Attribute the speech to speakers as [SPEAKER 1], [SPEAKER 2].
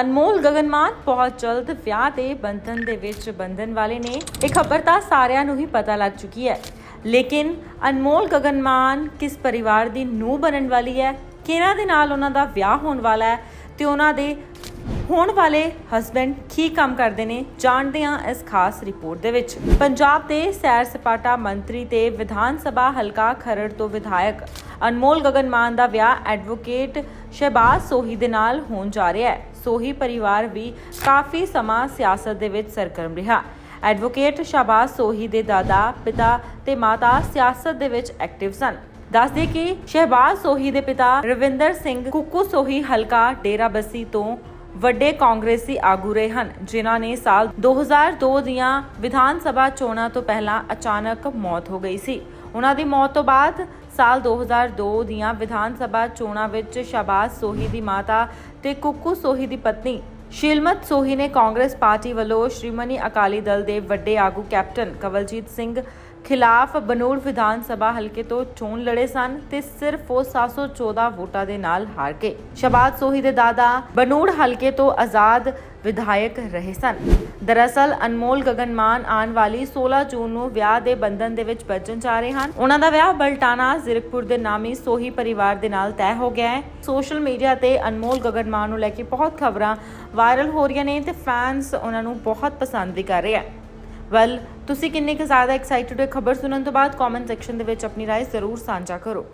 [SPEAKER 1] ਅਨਮੋਲ ਗਗਨਮਾਨ ਬਹੁਤ ਜਲਦ ਵਿਆਹ ਦੇ ਬੰਧਨ ਦੇ ਵਿੱਚ ਬੰਧਨ ਵਾਲੇ ਨੇ ਇਹ ਖਬਰ ਤਾਂ ਸਾਰਿਆਂ ਨੂੰ ਹੀ ਪਤਾ ਲੱਗ ਚੁੱਕੀ ਹੈ। ਲੇਕਿਨ ਅਨਮੋਲ ਗਗਨਮਾਨ ਕਿਸ ਪਰਿਵਾਰ ਦੀ ਨੂੰਹ ਬਣਨ ਵਾਲੀ ਹੈ? ਕਿਹਨਾਂ ਦੇ ਨਾਲ ਉਹਨਾਂ ਦਾ ਵਿਆਹ ਹੋਣ ਵਾਲਾ ਹੈ? ਤੇ ਉਹਨਾਂ ਦੇ ਹੋਣ ਵਾਲੇ ਹਸਬੰਡ ਕੀ ਕੰਮ ਕਰਦੇ ਨੇ ਜਾਣਦੇ ਹਾਂ ਇਸ ਖਾਸ ਰਿਪੋਰਟ ਦੇ ਵਿੱਚ। ਪੰਜਾਬ ਦੇ ਸੈਰ ਸਪਾਟਾ ਮੰਤਰੀ ਤੇ ਵਿਧਾਨ ਸਭਾ ਹਲਕਾ ਖਰੜ ਤੋਂ ਵਿਧਾਇਕ ਅਨਮੋਲ ਗਗਨਮਾਨ ਦਾ ਵਿਆਹ ਐਡਵੋਕੇਟ ਸ਼ਹਿਬਾਜ਼ ਸੋਹੀ ਦੇ ਨਾਲ ਹੋਣ ਜਾ ਰਿਹਾ ਹੈ। ਸੋਹੀ ਪਰਿਵਾਰ ਵੀ ਕਾਫੀ ਸਮਾਂ ਸਿਆਸਤ ਦੇ ਵਿੱਚ ਸਰਗਰਮ ਰਿਹਾ। ਐਡਵੋਕੇਟ ਸ਼ਹਿਬਾਜ਼ ਸੋਹੀ ਦੇ ਦਾਦਾ, ਪਿਤਾ ਤੇ ਮਾਤਾ ਸਿਆਸਤ ਦੇ ਵਿੱਚ ਐਕਟਿਵ ਸਨ। ਦੱਸਦੇ ਕਿ ਸ਼ਹਿਬਾਜ਼ ਸੋਹੀ ਦੇ ਪਿਤਾ ਰਵਿੰਦਰ ਸਿੰਘ ਕੁੱਕੂ ਸੋਹੀ ਹਲਕਾ ਡੇਰਾਬੱਸੀ ਤੋਂ ਵੱਡੇ ਕਾਂਗਰਸੀ ਆਗੂ ਰਹੇ ਹਨ, ਜਿਨ੍ਹਾਂ ਨੇ ਸਾਲ 2002 ਦੀਆਂ ਵਿਧਾਨ ਸਭਾ ਚੋਣਾਂ ਤੋਂ ਪਹਿਲਾਂ ਅਚਾਨਕ ਮੌਤ ਹੋ ਗਈ ਸੀ। ਉਹਨਾਂ ਦੀ ਮੌਤ ਤੋਂ ਬਾਅਦ ਸਾਲ 2002 ਦੀਆਂ ਵਿਧਾਨ ਸਭਾ ਚੋਣਾਂ ਵਿੱਚ ਸ਼ਹਬਾਜ਼ ਸੋਹੀ ਦੀ ਮਾਤਾ ਤੇ ਕੁੱਕੂ ਸੋਹੀ ਦੀ ਪਤਨੀ ਸ਼ਿਲਮਤ ਸੋਹੀ ਨੇ ਕਾਂਗਰਸ ਪਾਰਟੀ ਵੱਲੋਂ ਸ਼੍ਰੀਮਣੀ ਅਕਾਲੀ ਦਲ ਦੇ ਵੱਡੇ ਆਗੂ ਕੈਪਟਨ ਕਵਲਜੀਤ ਸਿੰਘ ਖਿਲਾਫ ਬਨੂੜ ਵਿਧਾਨ ਸਭਾ ਹਲਕੇ ਤੋਂ ਚੋਣ ਲੜੇ ਸਨ ਤੇ ਸਿਰਫ ਉਹ 714 ਵੋਟਾਂ ਦੇ ਨਾਲ ਹਾਰ ਗਏ। ਸ਼ਬਾਦ ਸੋਹੀ ਦੇ ਦਾਦਾ ਬਨੂੜ ਹਲਕੇ ਤੋਂ ਆਜ਼ਾਦ ਵਿਧਾਇਕ ਰਹੇ ਸਨ ਦਰਅਸਲ ਅਨਮੋਲ ਗਗਨਮਾਨ ਆਉਣ ਵਾਲੀ 16 ਜੂਨ ਨੂੰ ਵਿਆਹ ਦੇ ਬੰਧਨ ਦੇ ਵਿੱਚ ਬੱਝਣ ਜਾ ਰਹੇ ਹਨ ਉਹਨਾਂ ਦਾ ਵਿਆਹ ਬਲਟਾਣਾ ਜ਼ਿਰਕਪੁਰ ਦੇ ਨਾਮੀ ਸੋਹੀ ਪਰਿਵਾਰ ਦੇ ਨਾਲ ਤੈਅ ਹੋ ਗਿਆ ਹੈ ਸੋਸ਼ਲ ਮੀਡੀਆ ਤੇ ਅਨਮੋਲ ਗਗਨਮਾਨ ਨੂੰ ਲੈ ਕੇ ਬਹੁਤ ਖਬਰਾਂ ਵਾਇਰਲ ਹੋ ਰਹੀਆਂ ਨੇ ਤੇ ਫੈਨਸ ਉਹਨਾਂ ਨੂੰ ਬਹੁਤ ਪਸੰਦ ਵੀ ਕਰ ਰਹੇ ਆ ਵੈਲ ਤੁਸੀਂ ਕਿੰਨੇ ਕੁ ਜ਼ਿਆਦਾ ਐਕਸਾਈਟਿਡ ਹੋ ਖਬਰ ਸੁਣਨ ਤੋਂ ਬਾਅਦ ਕਮੈਂਟ ਸੈਕਸ਼ਨ ਦੇ ਵਿੱਚ ਆਪਣੀ رائے ਜ਼ਰੂਰ ਸਾਂਝਾ ਕਰੋ